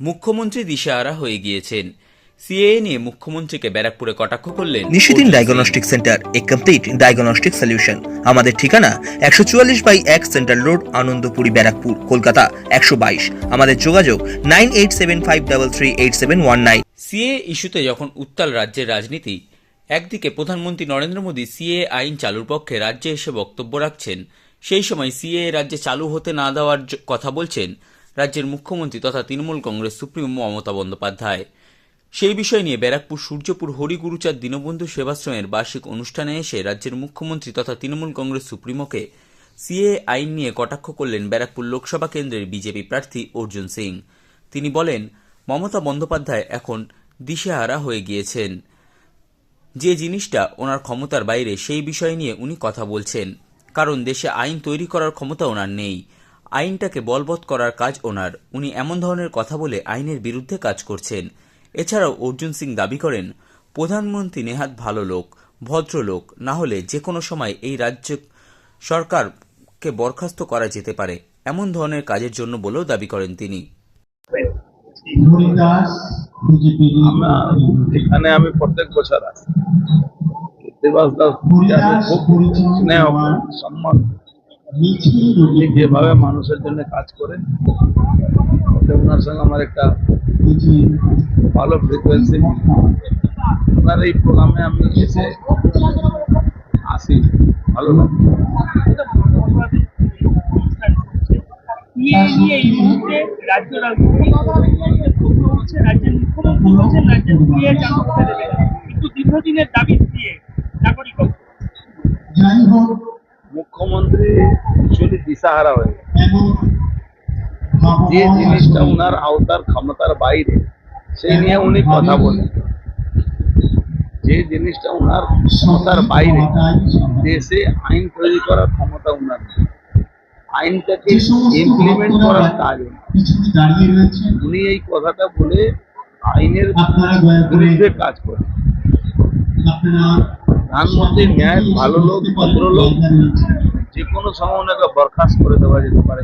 মুখ্যমন্ত্রী দিশেহারা হয়ে গিয়েছেন। সিএএ নিয়ে মুখ্যমন্ত্রীকে ব্যারাকপুরে কটাক্ষ করলেন Nishidin diagnostic centre a complete diagnostic solution আমাদের ঠিকানা একশো চুয়াল্লিশ বাই এক সেন্ট্রাল রোড আনন্দপুরি ব্যারাকপুর কলকাতা একশো বাইশ। আমাদের যোগাযোগ nine eight seven five double three eight seven one nine. CA ইস্যুতে যখন উত্তাল রাজ্যের রাজনীতি একদিকে প্রধানমন্ত্রী নরেন্দ্র মোদী সিএ আইন চালুর পক্ষে রাজ্যে এসে বক্তব্য রাখছেন সেই সময় সিএ রাজ্যে চালু হতে না দেওয়ার কথা বলছেন রাজ্যের মুখ্যমন্ত্রী তথা তৃণমূল কংগ্রেস সুপ্রিমো মমতা বন্দ্যোপাধ্যায়। সেই বিষয় নিয়ে ব্যারাকপুর, সূর্যপুর, হরিগুরুচাঁদ দীনবন্ধু সেবাশ্রমের বার্ষিক অনুষ্ঠানে এসে রাজ্যের মুখ্যমন্ত্রী তথা তৃণমূল কংগ্রেস সুপ্রিমোকে সিএ আইন নিয়ে কটাক্ষ করলেন ব্যারাকপুর লোকসভা কেন্দ্রের বিজেপি প্রার্থী অর্জুন সিং। তিনি বলেন, মমতা বন্দ্যোপাধ্যায় এখন দিশেহারা হয়ে গিয়েছেন। যে জিনিসটা ওনার ক্ষমতার বাইরে, সেই বিষয় নিয়ে উনি কথা বলছেন। কারণ দেশে আইন তৈরি করার ক্ষমতা ওনার নেই। আইনটাকে বলবৎ করার কাজ ওনার। উনি এমন ধরনের কথা বলে আইনের বিরুদ্ধে কাজ করছেন। এছাড়াও অর্জুন সিং দাবি করেন প্রধানমন্ত্রী নেহাত ভালো লোক ভদ্রলোক না হলে যে কোনো সময় এই রাজ্য সরকারকে বরখাস্ত করা যেতে পারে। এমন ধরনের কাজের জন্য বলেও দাবি করেন তিনি। এখানে আমি প্রত্যেক বছর আসি। দেবাস দাস খুব স্নেহ সম্মান। যেভাবে মানুষের জন্য কাজ করেন ওনার সঙ্গে আমার একটা ভালো ফ্রিকোয়েন্সি ওনার এই প্রোগ্রামে আমি এসে আসি, ভালো এই মুহূর্তে রাজ্যের কিন্তু দীর্ঘদিনের দাবি দিয়ে যাই হোক মুখ্যমন্ত্রী অ্যাকচুয়ালি দিশাহারা হয়ে। যে জিনিসটা ওনার আওতার ক্ষমতার বাইরে সেই নিয়ে উনি কথা বলেন। যে জিনিসটা ওনার ক্ষমতার বাইরে দেশে আইন তৈরি করার ক্ষমতা ওনার নেই। আইনটাকে ইমপ্লিমেন্ট করার কাজ উনি। এই কথাটা বলে আইনের বিরুদ্ধে কাজ করেন। প্রধানমন্ত্রী ন্যায় ভালো লোক ভদ্রলোক যে কোনো সময় ওনাকে বরখাস্ত করে দেওয়া যেতে পারে।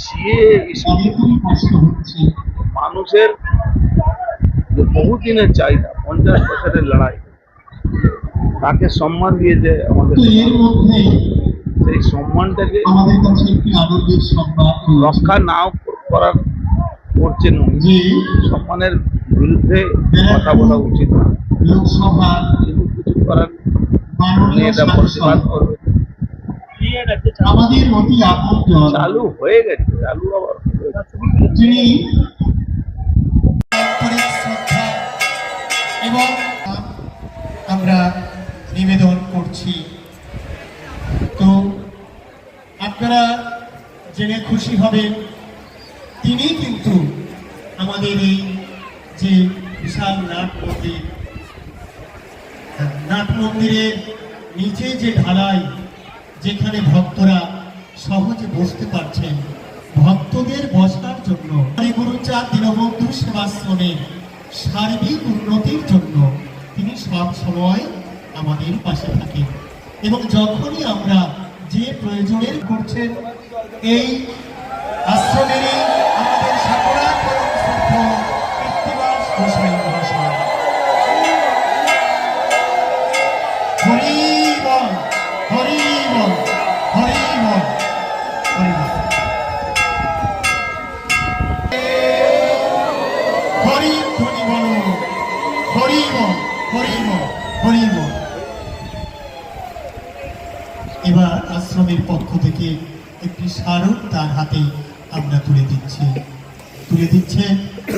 সিএ মানুষের যে বহুদিনের চাহিদা পঞ্চাশ বছরের লড়াই তাকে সম্মান দিয়ে যে আমাদের সেই সম্মানটাকে রক্ষা নাও করার করছেন। সম্মানের বিরুদ্ধে কথা বলা উচিত না। কিন্তু কিছু করার আমাদের অতি আপনজন চালু হয়ে গেছে চালু আবার যিনি এবং আমরা নিবেদন করছি। তো আপনারা জেনে খুশি হবেন তিনি কিন্তু আমাদের এই যে বিশাল নাট মন্দির নাট মন্দিরের নিচে যে ঢালাই যেখানে ভক্তরা সহজে বসতে পারছেন, ভক্তদের বসার জন্য গুরুচাঁদ দীনবন্ধু সেবাশ্রমের সার্বিক উন্নতির জন্য তিনি সব সময় আমাদের পাশে থাকেন। এবং যখনই আমরা যে প্রয়োজনের করছেন, এই আশ্রমেরই হরি ধ্বনি এবার আশ্রমের পক্ষ থেকে একটি স্মারক তার হাতে আমরা তুলে দিচ্ছি। তুলে দিচ্ছে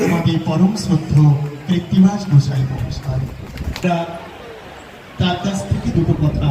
আমাদের পরম শ্রদ্ধ কৃত্তিবাস গোসাই মহাশয়। তার কাছ থেকে দুটো কথা